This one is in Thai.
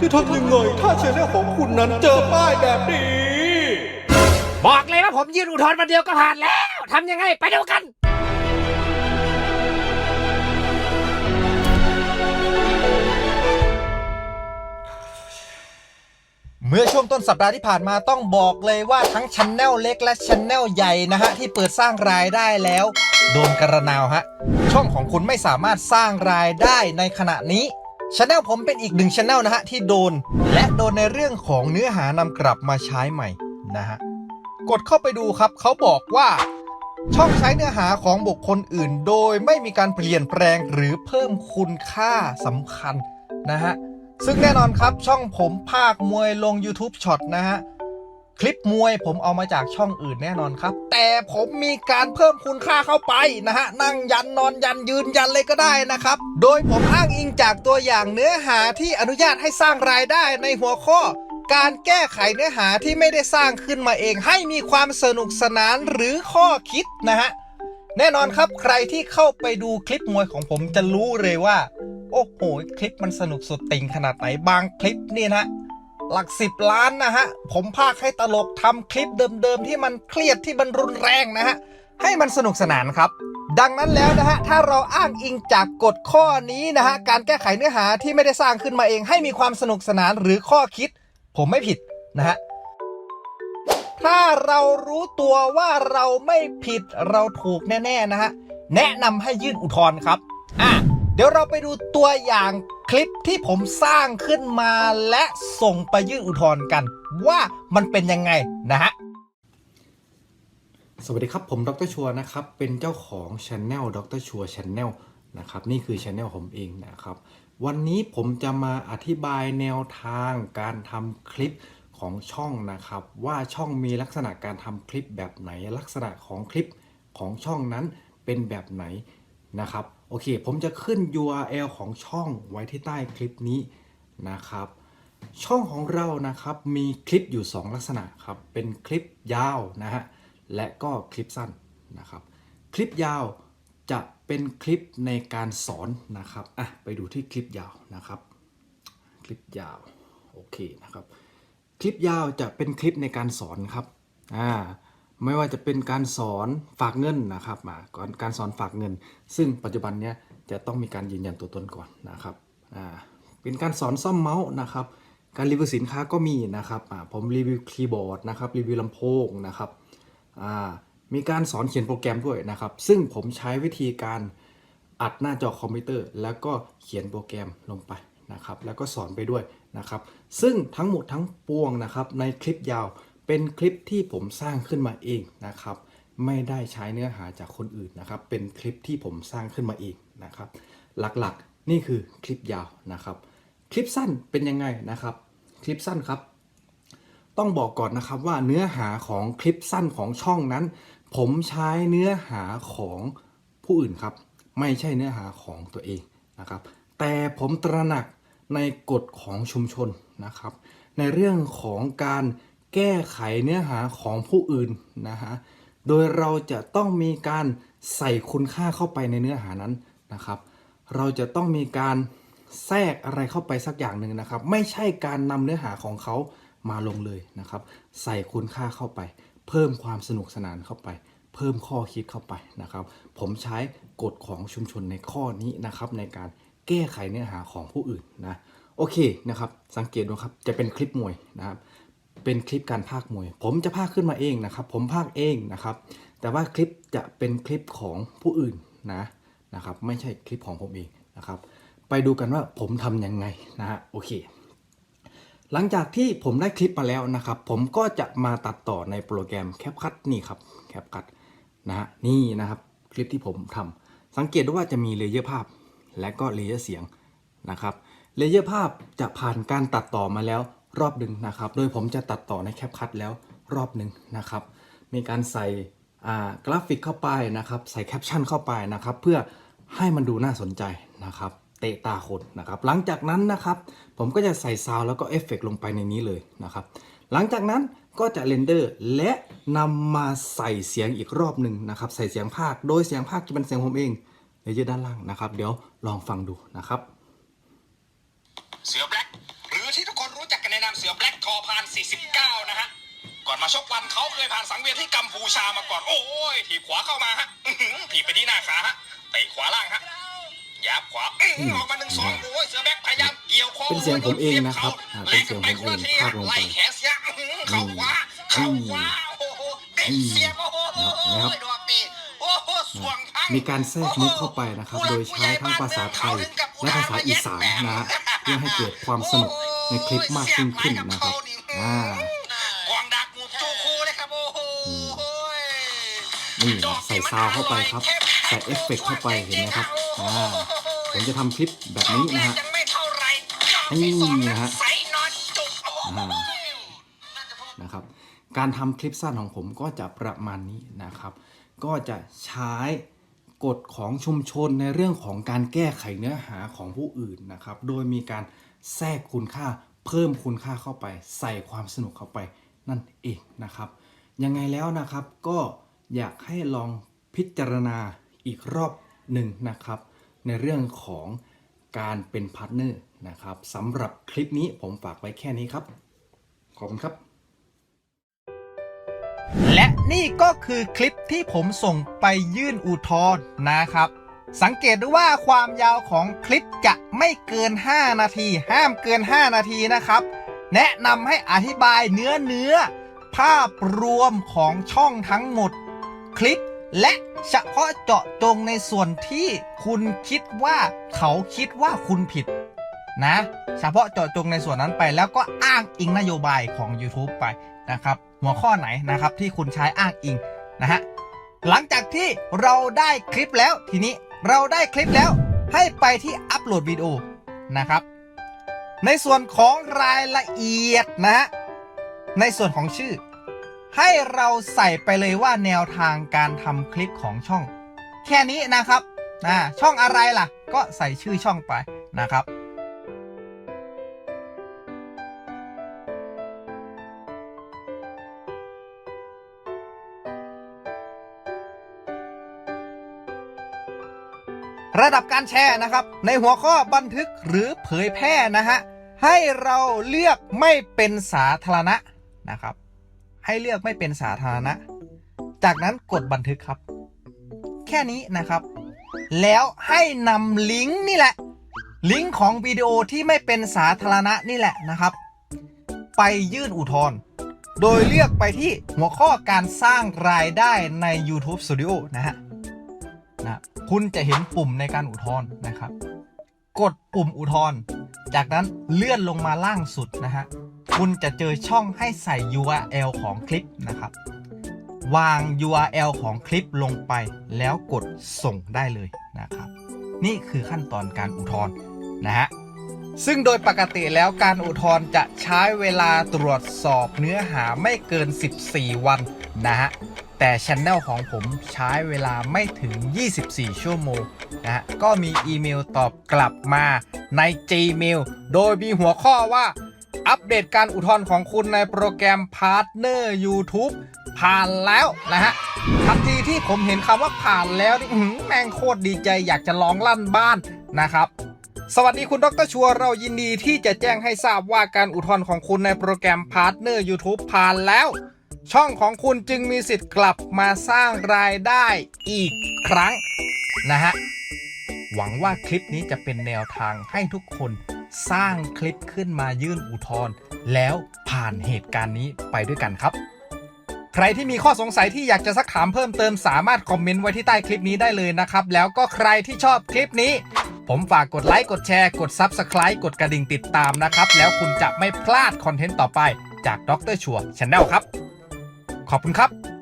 ที่ทำยังไงถ้าชแนลของคุณนั้นเจอป้ายแบบนี้ บอกเลยว่าผมยื่นอุทธรณ์มาเดียวก็ผ่านแล้วทำยังไงไปดูกัน เมื่อช่วงต้นสัปดาห์ที่ผ่านมาต้องบอกเลยว่าทั้งชันแนลเล็กและชันแนลใหญ่นะฮะ ที่เปิดสร้างรายได้แล้ว โดนกระนาวฮะ ช่องของคุณไม่สามารถสร้างรายได้ในขณะนี้ ช anel ผมเป็นอีกหนึ่งช anel นะฮะ ที่โดน และโดนในเรื่องของเนื้อหานำกลับมาใช้ใหม่นะฮะ กดเข้าไปดูครับ เขาบอกว่าช่องใช้เนื้อหาของบุคคลอื่น โดยไม่มีการเปลี่ยนแปลงหรือเพิ่มคุณค่าสำคัญนะฮะ ซึ่งแน่นอนครับช่องผมภาคมวยลง YouTube ช็อตนะฮะ คลิปมวยผมเอามาจากช่องอื่นแน่นอนครับ แต่ผมมีการเพิ่มคุณค่าเข้าไปนะฮะ นั่งยันนอนยันยืนยันเลยก็ได้นะครับ โดยผมอ้างอิงจากตัวอย่างเนื้อหาที่อนุญาตให้สร้างรายได้ในหัวข้อ การแก้ไขเนื้อหาที่ไม่ได้สร้างขึ้นมาเอง ให้มีความสนุกสนานหรือข้อคิดนะฮะแน่นอนครับใครที่เข้าไปดูคลิปมวยของผมจะรู้เลยว่า โอ้โห คลิปมันสนุกสุดติ่งขนาดไหนบางคลิปนี่นะ หลักสิบล้านนะฮะ ผมพากให้ตลกทำคลิปเดิมๆ ที่มันเครียดที่มันรุนแรงนะฮะ ให้มันสนุกสนานครับ ดังนั้นแล้วนะฮะ ถ้าเราอ้างอิงจากกฎข้อนี้นะฮะ การแก้ไขเนื้อหาที่ไม่ได้สร้างขึ้นมาเอง ให้มีความสนุกสนานหรือข้อคิด ผมไม่ผิดนะฮะถ้าเรารู้ตัวว่าเราไม่ผิดเราถูกแน่ ๆ นะฮะ แนะนำให้ยื่นอุทธรณ์ครับ อะ เดี๋ยวเราไปดูตัวอย่างคลิปที่ผมสร้างขึ้นมาและส่งไปยื่นอุทธรณ์กัน ว่ามันเป็นยังไงนะฮะ สวัสดีครับผมดรชัวนะครับ เป็นเจ้าของ Channel ดรชัวร์ Channel นะครับนี่คือ Channel ผมเองนะครับ วันนี้ผมจะมาอธิบายแนวทางการทำคลิปของช่องนะครับ ว่าช่องมีลักษณะการทำคลิปแบบไหนลักษณะของคลิปของช่องนั้นเป็นแบบไหนนะครับ โอเค ผมจะขึ้น URL ของช่องไว้ที่ใต้คลิปนี้นะครับ ช่องของเรานะครับมีคลิปอยู่ 2 ลักษณะครับ เป็นคลิปยาวนะฮะ และก็คลิปสั้นนะครับ คลิปยาวจะเป็นคลิปในการสอนนะครับ อะ ไปดูที่คลิปยาวนะครับ คลิปยาว โอเคนะครับ คลิปยาวจะเป็นคลิปในการสอนครับ อ่า ไม่ว่าจะเป็นการสอนฝากเงินนะครับมาก่อนการสอนฝากเงิน ซึ่งปัจจุบันเนี้ยจะต้องมีการยืนยันตัวตนก่อนนะครับอ่าเป็นการสอนซ่อมเมาส์นะครับการรีวิวสินค้าก็มีนะครับอ่าผมรีวิวคีย์บอร์ดนะครับรีวิวลำโพงนะครับอ่ามีการสอนเขียนโปรแกรมด้วยนะครับ ซึ่งผมใช้วิธีการอัดหน้าจอคอมพิวเตอร์ แล้วก็เขียนโปรแกรมลงไปนะครับ แล้วก็สอนไปด้วยนะครับ ซึ่งทั้งหมดทั้งปวงนะครับในคลิปยาว เป็นคลิปที่ผมสร้างขึ้นมาเองนะครับ ไม่ได้ใช้เนื้อหาจากคนอื่นนะครับ เป็นคลิปที่ผมสร้างขึ้นมาเองนะครับ หลักๆนี่คือคลิปยาวนะครับ คลิปสั้นเป็นยังไงนะครับ คลิปสั้นครับ ต้องบอกก่อนนะครับว่าเนื้อหาของคลิปสั้นของช่องนั้น ผมใช้เนื้อหาของผู้อื่นครับ ไม่ใช่เนื้อหาของตัวเองนะครับ แต่ผมตระหนักในกฎของชุมชนนะครับ ในเรื่องของการ แก้ไขเนื้อหาของผู้อื่นนะฮะ โดยเราจะต้องมีการใส่คุณค่าเข้าไปในเนื้อหานั้นนะครับ เราจะต้องมีการแทรกอะไรเข้าไปสักอย่างหนึ่งนะครับ ไม่ใช่การนำเนื้อหาของเขามาลงเลยนะครับ ใส่คุณค่าเข้าไป เพิ่มความสนุกสนานเข้าไป เพิ่มข้อคิดเข้าไปนะครับ ผมใช้กฎของชุมชนในข้อนี้นะครับ ในการแก้ไขเนื้อหาของผู้อื่นนะ โอเคนะครับ สังเกตดูครับ จะเป็นคลิปมวยนะครับ เป็นคลิปการพากย์มวย ผมจะพากขึ้นมาเองนะครับ ผมพากเองนะครับ แต่ว่าคลิปจะเป็นคลิปของผู้อื่นนะนะครับ ไม่ใช่คลิปของผมเองนะครับ ไปดูกันว่าผมทำยังไงนะฮะโอเค หลังจากที่ผมได้คลิปมาแล้วนะครับ ผมก็จะมาตัดต่อในโปรแกรม CapCut นี่ครับ CapCut นะฮะนี่นะครับคลิปที่ผมทำสังเกตดูว่าจะมีเลเยอร์ภาพและก็เลเยอร์เสียงนะครับเลเยอร์ภาพจะผ่านการตัดต่อมาแล้ว รอบหนึ่งนะครับ โดยผมจะตัดต่อใน CapCut แล้วรอบหนึ่งนะครับ มีการใส่กราฟิกเข้าไปนะครับ ใส่แคปชั่นเข้าไปนะครับ เพื่อให้มันดูน่าสนใจนะครับ เตะตาคนนะครับ หลังจากนั้นนะครับ ผมก็จะใส่ซาวแล้วก็เอฟเฟกต์ลงไปในนี้เลยนะครับ หลังจากนั้นก็จะเรนเดอร์และนำมาใส่เสียงอีกรอบหนึ่งนะครับ ใส่เสียงภาค โดยเสียงภาคจะเป็นเสียงผมเองเลเยอร์ด้านล่างนะครับ เดี๋ยวลองฟังดูนะครับ เสือแบล็ก รือที่ทุกคนรู้จักกันในนามเสือแบล็กคอพาน 49 นะฮะ ก่อนมาชกวันเขาเคยผ่านสังเวียนที่กัมพูชามาก่อน โอ้ยถีบขวาเข้ามาฮะอื้อหือถีบไปที่หน้าขาฮะเตะขวาล่างฮะยับขวาอื้อหือออกมาหนึ่งสองโอ้ยเสือแบล็กพยายามเกี่ยวคอเป็นเสียงผมเองนะครับอ่าเป็นเสียงผมเองพากลงไปไล่แขนเสียอื้อหือเข่าขวาเข่าขวาโอ้โหเตะเสียบโอ้โหนะครับดอกนี่โอ้โหสวงทั้งมีการแทรกมุกเข้าไปนะครับ โดยใช้ทั้งภาษาไทยและภาษาอีสานนะฮะเพื่อให้เกิดความสนุก ในคลิปมากยิ่งขึ้นนะครับอ่ากวางดักหมูจูคูเลยครับโอ้โหนี่นะใส่ซาวเข้าไปครับ ใส่เอฟเฟกต์เข้าไปเห็นไหมครับอ่าผมจะทำคลิปแบบนี้นะฮะยังไม่เท่าไหร่นี่นะฮะใส่นอนจุกโอ้โหอ่านะครับ การทำคลิปสั้นของผมก็จะประมาณนี้นะครับ ก็จะใช้กฎของชุมชนในเรื่องของการแก้ไขเนื้อหาของผู้อื่นนะครับ โดยมีการ แทรกคุณค่า เพิ่มคุณค่าเข้าไป ใส่ความสนุกเข้าไปนั่นเองนะครับ ยังไงแล้วนะครับก็อยากให้ลองพิจารณาอีกรอบหนึ่งนะครับ ในเรื่องของการเป็นพาร์ทเนอร์นะครับสำหรับคลิปนี้ผมฝากไว้แค่นี้ครับ ขอบคุณครับ และนี่ก็คือคลิปที่ผมส่งไปยื่นอุทธรณ์นะครับ สังเกตดูว่าความยาวของคลิปจะไม่เกิน 5 นาที ห้ามเกิน 5 นาทีนะครับ แนะนำให้อธิบายเนื้อเนื้อ ภาพรวมของช่องทั้งหมด คลิปและเฉพาะเจาะจงในส่วนที่คุณคิดว่าเขาคิดว่าคุณผิดนะ เฉพาะเจาะจงในส่วนนั้นไป แล้วก็อ้างอิงนโยบายของ YouTube ไปนะครับ หัวข้อไหนนะครับที่คุณใช้อ้างอิงนะฮะหลังจากที่เราได้คลิปแล้วทีนี้ เราได้คลิปแล้วให้ไปที่อัปโหลดวิดีโอนะครับ ในส่วนของรายละเอียดนะฮะในส่วนของชื่อ ให้เราใส่ไปเลยว่าแนวทางการทำคลิปของช่อง แค่นี้นะครับนะช่องอะไรล่ะ ก็ใส่ชื่อช่องไปนะครับ ระดับการแชร์นะครับ ในหัวข้อบันทึกหรือเผยแพร่นะฮะให้เราเลือกไม่เป็นสาธารณะนะครับ ให้เลือกไม่เป็นสาธารณะ จากนั้นกดบันทึกครับ แค่นี้นะครับ แล้วให้นำลิงก์นี่แหละ ลิงก์ของวิดีโอที่ไม่เป็นสาธารณะนี่แหละนะครับ ไปยื่นอุทธรณ์โดยเลือกไปที่หัวข้อการสร้างรายได้ใน YouTube Studio นะฮะ นะคุณจะเห็นปุ่มในการอุทธรณ์นะครับ กดปุ่มอุทธรณ์จากนั้นเลื่อนลงมาล่างสุดนะฮะคุณจะเจอช่องให้ใส่ URL ของคลิปนะครับ วาง URL ของคลิปลงไปแล้วกดส่งได้เลยนะครับ นี่คือขั้นตอนการอุทธรณ์นะฮะซึ่งโดยปกติแล้วการอุทธรณ์จะใช้เวลาตรวจสอบเนื้อหาไม่เกิน 14 วันนะฮะ แต่ช anel ของผมใช้เวลาไม่ถึง 24 ชั่วโมงนะฮะก็มีอีเมลตอบกลับมาใน Gmail โดยมีหัวข้อว่า อัปเดตการอุทธรณ์ของคุณในโปรแกรม Partner YouTube ผ่านแล้วนะฮะทันทีที่ผมเห็นคำว่าผ่านแล้วนี่แม่งโคตรดีใจอยากจะลองลั่นบ้านนะครับสวัสดีคุณดรชัวเรายินดีที่จะแจ้งให้ทราบว่าการอุทธรณ์ของคุณในโปรแกรม Partner YouTube ผ่านแล้ว ช่องของคุณจึงมีสิทธิ์กลับมาสร้างรายได้อีกครั้งนะฮะ หวังว่าคลิปนี้จะเป็นแนวทางให้ทุกคนสร้างคลิปขึ้นมายื่นอุทธรณ์แล้วผ่านเหตุการณ์นี้ไปด้วยกันครับ ใครที่มีข้อสงสัยที่อยากจะซักถามเพิ่มเติมสามารถคอมเมนต์ไว้ที่ใต้คลิปนี้ได้เลยนะครับ แล้วก็ใครที่ชอบคลิปนี้ ผมฝากกดไลค์กดแชร์กด Subscribe กดกระดิ่งติดตามนะครับ แล้วคุณจะไม่พลาดคอนเทนต์ต่อไปจากดรชัวร์ชาแนลครับ ขอบคุณครับ